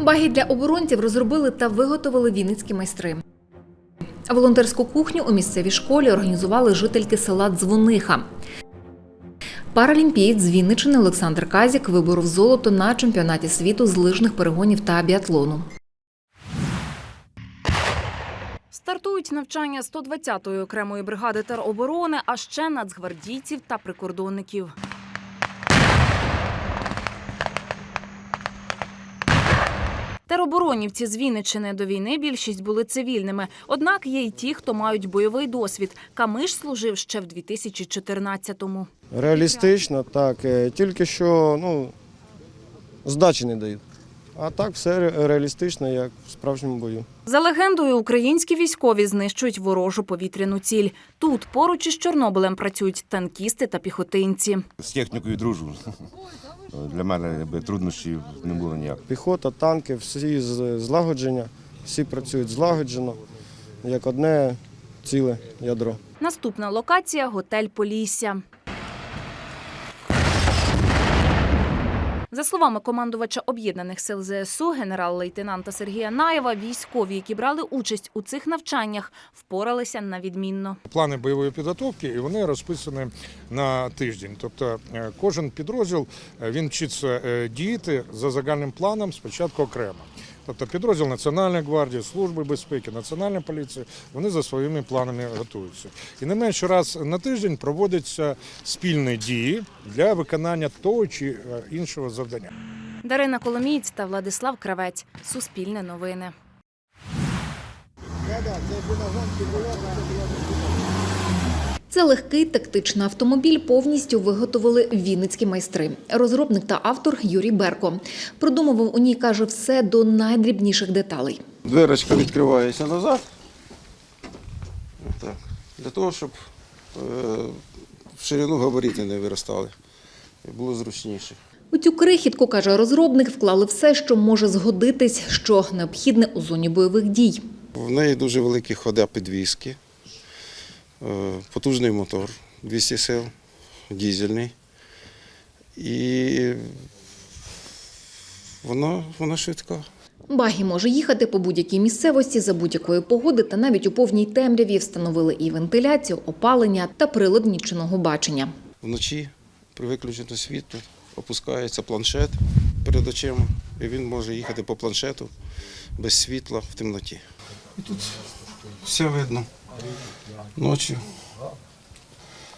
Баги для оборонців розробили та виготовили вінницькі майстри. Волонтерську кухню у місцевій школі організували жительки села Дзвониха. Паралімпієць з Вінничини Олександр Казік виборов золото на чемпіонаті світу з лижних перегонів та біатлону. Стартують навчання 120-ї окремої бригади тероборони, а ще нацгвардійців та прикордонників. Тероборонівці з Вінниччини до війни більшість були цивільними. Однак є й ті, хто мають бойовий досвід. Камиш служив ще в 2014-му. Реалістично, так. е, Тільки що ну, здачі не дають. А так все реалістично, як в справжньому бою. За легендою, українські військові знищують ворожу повітряну ціль. Тут поруч із Чорнобилем працюють танкісти та піхотинці. З технікою дружу. Для мене труднощів не було ніяк. Піхота, танки, всі з- злагодження, всі працюють злагоджено, як одне ціле ядро. Наступна локація готель Полісся. За словами командувача об'єднаних сил ЗСУ генерал-лейтенанта Сергія Наєва, військові, які брали участь у цих навчаннях, впоралися на відмінно. плани бойової підготовки, і вони розписані на тиждень. Тобто е, кожен підрозділ е, він вчиться е, діяти за загальним планом спочатку окремо. Тобто підрозділ Національної гвардії, Служби безпеки, Національної поліції вони за своїми планами готуються. І не менше раз на тиждень проводяться спільні дії для виконання того чи е, іншого завдання. Дарина Коломієць та Владислав Кравець. Суспільне новини. Це легкий тактичний автомобіль повністю виготовили вінницькі майстри. Розробник та автор Юрій Берко. Продумував у ній, каже, все до найдрібніших деталей. Дверочка відкривається назад. Так. Для того, щоб е, в ширину габарити не виростали. І було зручніше. У цю крихітку, каже розробник, вклали все, що може згодитись, що необхідне у зоні бойових дій. В неї дуже великі хода підвіски, потужний мотор 200 сил, дізельний. І вона, вона швидка. Багі може їхати по будь-якій місцевості за будь-якої погоди та навіть у повній темряві встановили і вентиляцію, опалення та прилад нічного бачення. Вночі при виключенні світла опускається планшет перед очима, і він може їхати по планшету без світла в темноті. І тут все видно ночі,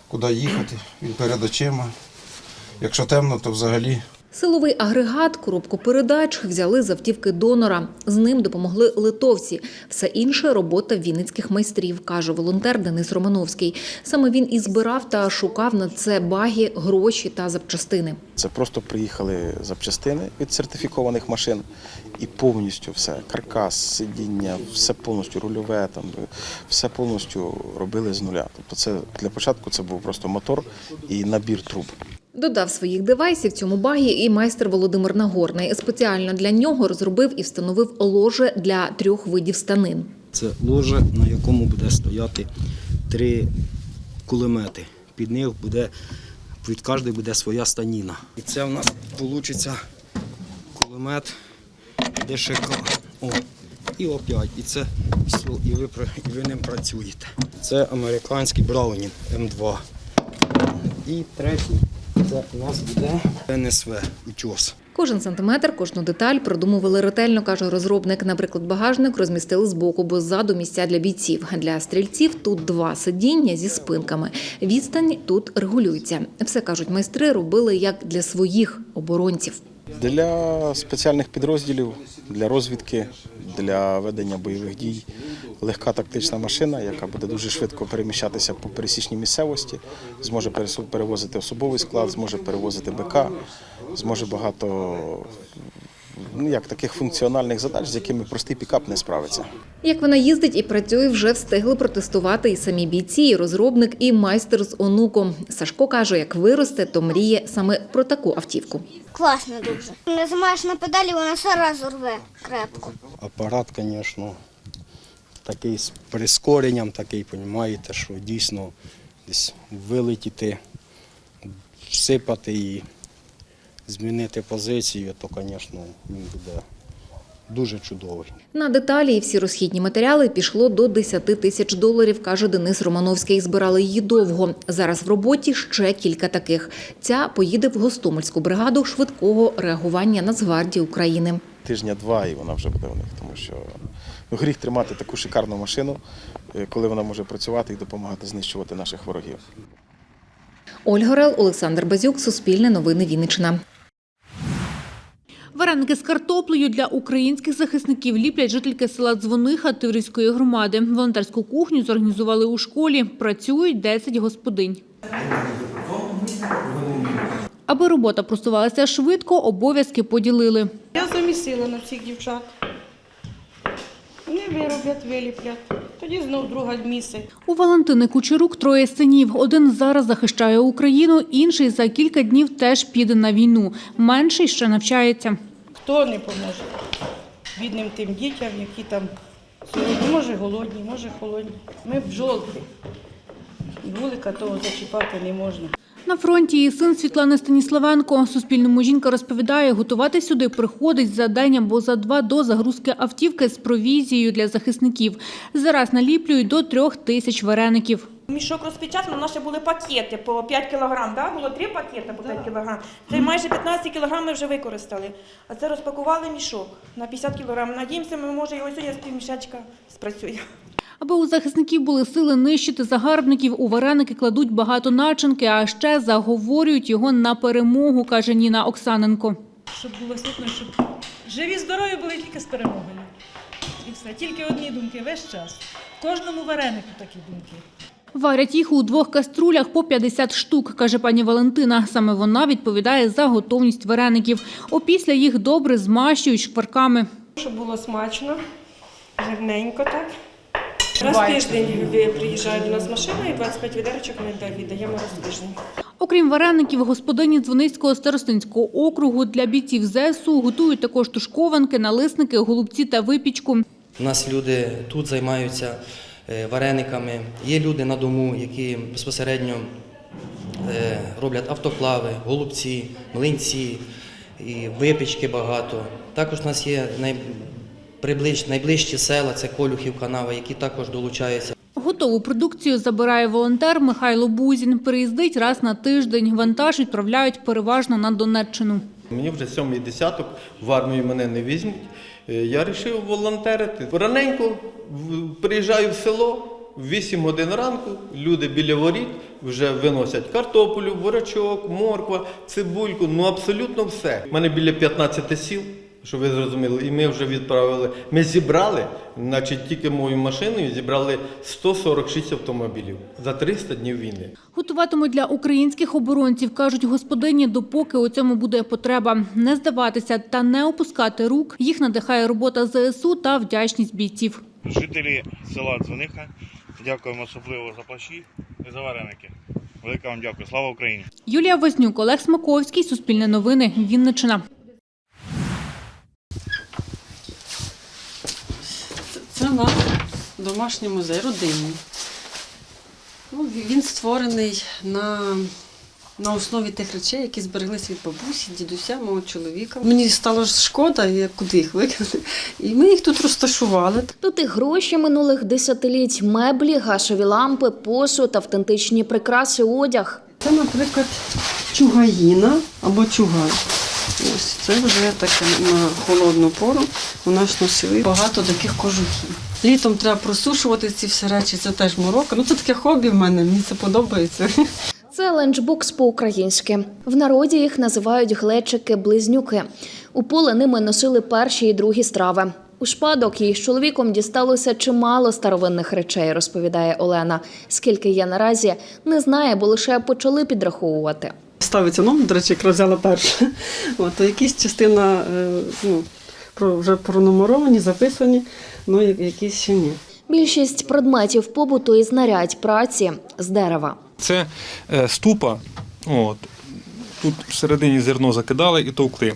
куди їхати, він перед очима. Якщо темно, то взагалі Силовий агрегат, коробку передач взяли з автівки донора. З ним допомогли литовці. Все інше робота вінницьких майстрів, каже волонтер Денис Романовський. Саме він і збирав та шукав на це баги, гроші та запчастини. Це просто приїхали запчастини від сертифікованих машин і повністю все, каркас, сидіння, все повністю рульове, там все повністю робили з нуля. Тобто, це для початку це був просто мотор і набір труб. Додав своїх девайсів цьому багі і майстер Володимир Нагорний. Спеціально для нього розробив і встановив ложе для трьох видів станин. Це ложе, на якому буде стояти три кулемети. Під них буде від кожної буде своя станіна. І це в нас вийде кулемет ДШК. О, і опять. І це і ви, і ви ним працюєте. Це американський Браунін М2. І третій це у нас буде НСВ утьос. Кожен сантиметр, кожну деталь продумували ретельно, каже розробник. Наприклад, багажник розмістили збоку, бо ззаду місця для бійців. Для стрільців тут два сидіння зі спинками. Відстань тут регулюється. Все кажуть, майстри робили як для своїх оборонців. Для спеціальних підрозділів, для розвідки, для ведення бойових дій легка тактична машина, яка буде дуже швидко переміщатися по пересічній місцевості, зможе перевозити особовий склад, зможе перевозити БК, зможе багато ну, як таких функціональних задач, з якими простий пікап не справиться. Як вона їздить і працює, вже встигли протестувати і самі бійці, і розробник, і майстер з онуком. Сашко каже, як виросте, то мріє саме про таку автівку. Класно дуже. Нажимаєш на педалі, вона одразу рве крепко. апарат, звісно, такий з прискоренням, такий, розумієте, що дійсно десь вилетіти, всипати і змінити позицію, то, звісно, він буде дуже чудовий. На деталі і всі розхідні матеріали пішло до 10 тисяч доларів, каже Денис Романовський. Збирали її довго. Зараз в роботі ще кілька таких. Ця поїде в Гостомельську бригаду швидкого реагування Нацгвардії України. Тижня два і вона вже буде у них, тому що ну, гріх тримати таку шикарну машину, е, коли вона може працювати і допомагати знищувати наших ворогів. Ольга Рел, Олександр Базюк, Суспільне новини Вінниччина. Вареники з картоплею для українських захисників ліплять жительки села Дзвониха Тиврівської громади. Волонтерську кухню зорганізували у школі. Працюють 10 господинь. Аби робота просувалася швидко, обов'язки поділили. Я замісила на всіх дівчат. Вони вироблять, виліплять. Тоді знов друга місить. У Валентини Кучерук троє синів. Один зараз захищає Україну, інший за кілька днів теж піде на війну. Менший ще навчається. Хто не поможе? Бідним тим дітям, які там сьогодні, може голодні, може холодні. Ми бджолки. Вулика того зачіпати не можна. На фронті її син Світлани Станіславенко. Суспільному жінка розповідає, готувати сюди приходить за день або за два до загрузки автівки з провізією для захисників. Зараз наліплюють до трьох тисяч вареників. Мішок розпечатано, у нас ще були пакети по 5 кілограм, да? було три пакети по 5 кілограм. Це майже 15 кілограм ми вже використали. А це розпакували мішок на 50 кілограм. Надіємося, ми може його сьогодні з півмішечка спрацює. Аби у захисників були сили нищити загарбників, у вареники кладуть багато начинки, а ще заговорюють його на перемогу, каже Ніна Оксаненко. Щоб було світло, щоб живі, здорові були тільки з перемогою. І все, тільки одні думки весь час. В кожному варенику такі думки. Варять їх у двох каструлях по 50 штук, каже пані Валентина. Саме вона відповідає за готовність вареників. Опісля їх добре змащують шкварками. Щоб було смачно, жирненько так. Раз в тиждень приїжджає до нас машина і 25 відерочок ми віддаємо раз в тиждень. Окрім вареників, господині Дзвоницького старостинського округу для бійців ЗСУ готують також тушкованки, налисники, голубці та випічку. У нас люди тут займаються е, варениками. Є люди на дому, які безпосередньо е, роблять автоклави, голубці, млинці, і випічки багато. Також у нас є най- приближ- найближчі села, це Колюхів, Канава, які також долучаються. Готову продукцію забирає волонтер Михайло Бузін. Приїздить раз на тиждень. Вантаж відправляють переважно на Донеччину. Мені вже сьомий десяток, в армію мене не візьмуть. Е, Я вирішив волонтерити. Раненько в- приїжджаю в село, в 8 годин ранку, люди біля воріт вже виносять картоплю, бурячок, морква, цибульку, ну абсолютно все. У мене біля 15 сіл, щоб ви зрозуміли, і ми вже відправили. Ми зібрали, значить, тільки моєю машиною зібрали 146 автомобілів за 300 днів війни. Готуватимуть для українських оборонців, кажуть господині, допоки у цьому буде потреба. Не здаватися та не опускати рук. Їх надихає робота ЗСУ та вдячність бійців. Жителі села Дзвониха, дякуємо особливо за плащі і за вареники. Велике вам дякую. Слава Україні! Юлія Вознюк, Олег Смаковський, Суспільне новини, Вінниччина. Це наш домашній музей, родинний. Ну, він створений на, на основі тих речей, які збереглися від бабусі, дідуся, мого чоловіка. Мені стало шкода, я куди їх викинути. І ми їх тут розташували. Тут і гроші минулих десятиліть, меблі, гашові лампи, посуд, автентичні прикраси, одяг. Це, наприклад, чугаїна або чугай. Ось це вже таке на холодну пору. У нас носили багато таких кожухів. Літом треба просушувати ці всі речі, це теж морока. Ну це таке хобі в мене, мені це подобається. Це ленчбокс по-українськи. В народі їх називають глечики-близнюки. У поле ними носили перші і другі страви. У шпадок їй з чоловіком дісталося чимало старовинних речей, розповідає Олена. Скільки є наразі, не знає, бо лише почали підраховувати. Ставиться номер, до речі, якраз взяла перше. От, то якісь частина е, ну, вже пронумеровані, записані, ну якісь ще ні. Більшість предметів побуту і знарядь праці з дерева. Це е, ступа. От. Тут всередині зерно закидали і товкли.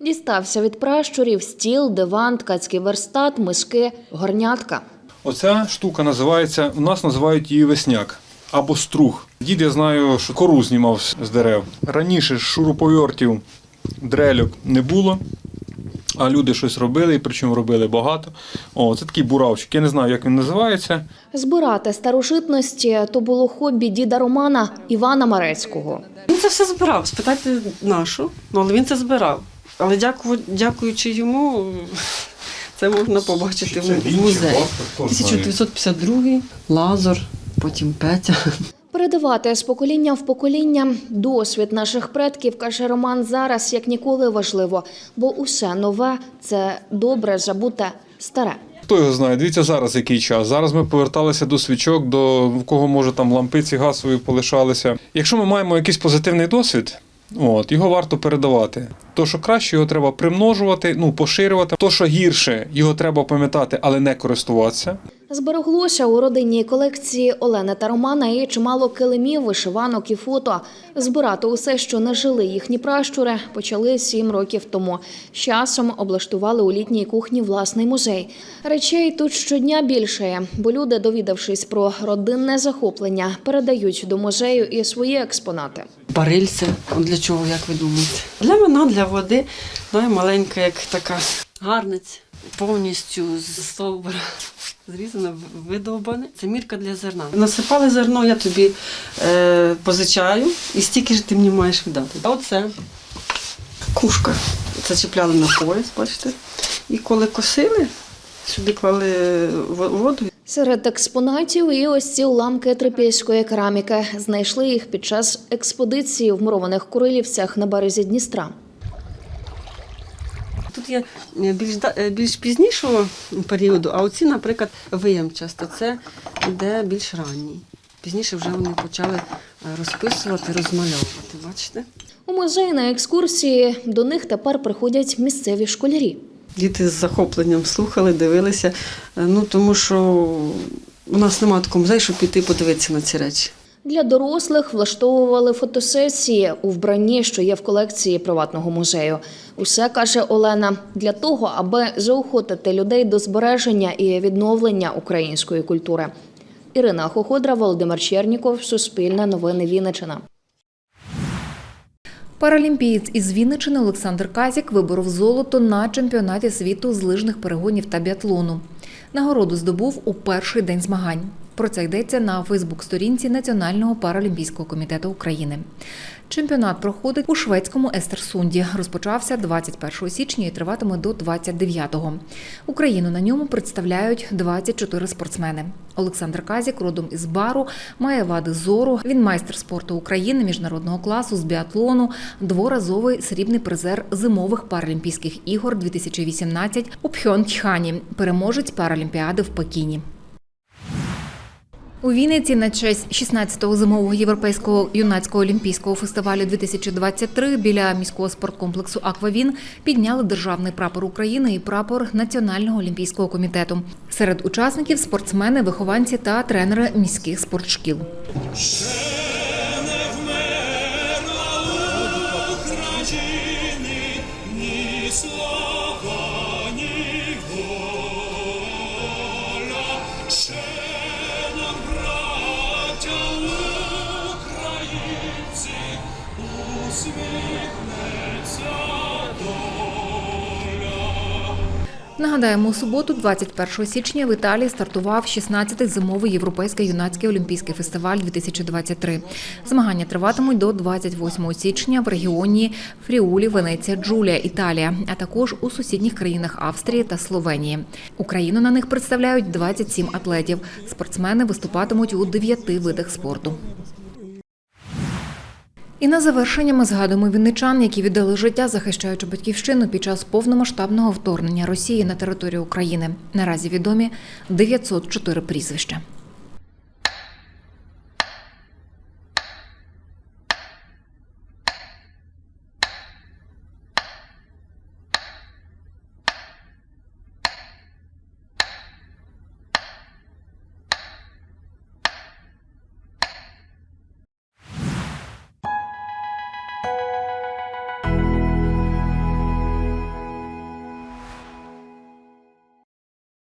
Дістався від пращурів стіл, диван, ткацький верстат, миски, горнятка. Оця штука називається, у нас називають її весняк або струг. Дід, я знаю, що кору знімав з дерев. Раніше шуруповертів, дрельок не було. а люди щось робили, і причому робили багато. О, це такий буравчик. Я не знаю, як він називається. Збирати старожитності то було хобі діда Романа Івана Марецького. Він це все збирав. Спитайте нашу, ну але він це збирав. Але дякую, дякуючи йому, це можна побачити в музеї. 1952 Лазар, потім Петя. Передавати з покоління в покоління досвід наших предків, каже Роман, зараз як ніколи важливо, бо усе нове це добре забуте старе. Хто його знає? Дивіться зараз, який час. Зараз ми поверталися до свічок, до в кого може там лампиці газові полишалися. Якщо ми маємо якийсь позитивний досвід, от його варто передавати. То, що краще, його треба примножувати, ну поширювати. То, що гірше, його треба пам'ятати, але не користуватися. Збереглося у родинній колекції Олени та Романа і чимало килимів, вишиванок і фото. Збирати усе, що не жили їхні пращури, почали сім років тому. Часом облаштували у літній кухні власний музей. Речей тут щодня більше, бо люди, довідавшись про родинне захоплення, передають до музею і свої експонати. Барильце. Для чого, як ви думаєте? Для вина, для води. Ну і маленька, як така гарниць, повністю з стовбура. Зрізане, видовбане. Це мірка для зерна. Насипали зерно, я тобі е, позичаю, і стільки ж ти мені маєш віддати. А оце кушка. Це чіпляли на пояс, бачите. І коли косили, сюди клали воду. Серед експонатів і ось ці уламки трипільської кераміки. Знайшли їх під час експедиції в мурованих Курилівцях на березі Дністра. Тут є е, більш, е, більш пізнішого періоду, а оці, наприклад, виямчасто. Це йде більш ранній. Пізніше вже вони почали е, розписувати, розмальовувати. Бачите? У музей на екскурсії до них тепер приходять місцеві школярі. Діти з захопленням слухали, дивилися. Е, Ну тому що у нас немає такого музею, щоб піти подивитися на ці речі. Для дорослих влаштовували фотосесії у вбранні, що є в колекції приватного музею. Усе каже Олена для того, аби заохотити людей до збереження і відновлення української культури. Ірина Хоходра, Володимир Черніков, Суспільне новини Вінниччина. Паралімпієць із Вінничини Олександр Казік виборов золото на чемпіонаті світу з лижних перегонів та біатлону. Нагороду здобув у перший день змагань. Про це йдеться на Фейсбук-сторінці Національного паралімпійського комітету України. Чемпіонат проходить у шведському Естерсунді. Розпочався 21 січня і триватиме до 29-го. Україну на ньому представляють 24 спортсмени. Олександр Казік, родом із бару, має вади зору. Він майстер спорту України міжнародного класу з біатлону, дворазовий срібний призер зимових паралімпійських ігор 2018 у Пхьончхані, переможець Паралімпіади в Пекіні. У Вінниці на честь 16-го зимового європейського юнацького олімпійського фестивалю 2023 біля міського спорткомплексу Аквавін підняли державний прапор України і прапор Національного олімпійського комітету. Серед учасників спортсмени, вихованці та тренери міських спортшкіл. Нагадаємо, у суботу, 21 січня, в Італії стартував 16-й зимовий європейський юнацький олімпійський фестиваль 2023. Змагання триватимуть до 28 січня в регіоні Фріулі, Венеція, Джулія, Італія, а також у сусідніх країнах Австрії та Словенії. Україну на них представляють 27 атлетів. Спортсмени виступатимуть у 9 видах спорту. І на завершення ми згадуємо вінничан, які віддали життя, захищаючи батьківщину під час повномасштабного вторгнення Росії на територію України. Наразі відомі 904 прізвища.